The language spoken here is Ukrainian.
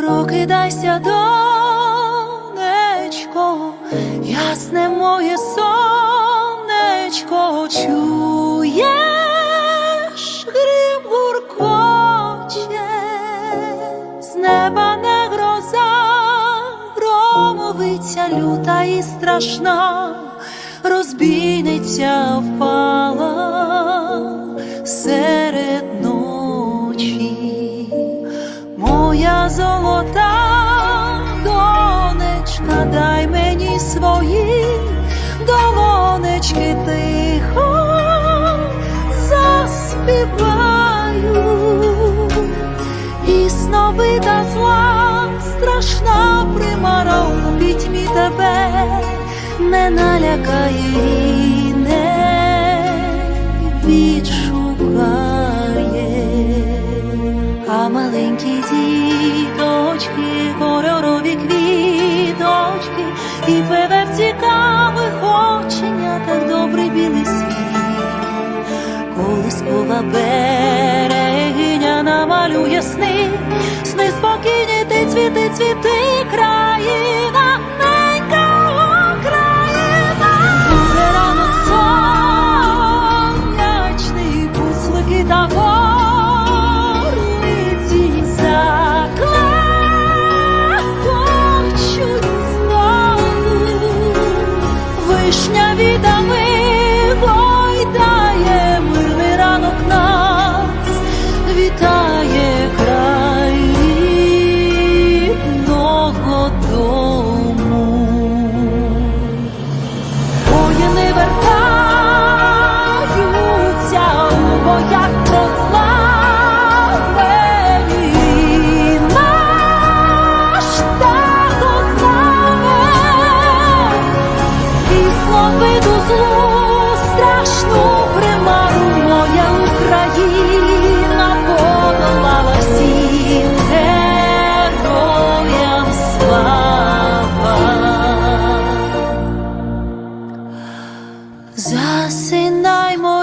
прокидайся, донечко, ясне моє сонечко, чуєш, грім гуркоче, з неба не гроза, громовиця люта і страшна, розбійниця впала моя золота донечка, дай мені свої. Долонечки тихо заспіваю, і сновита зла, страшна примара у пітьмі тебе не налякає маленькі діточки, кольорові квіточки, і певе в цікавих оченятах добрий білий світ, колискова берегиня намалює сни, сни спокійні, ти цвіти, цвіти, країна, Засинай моя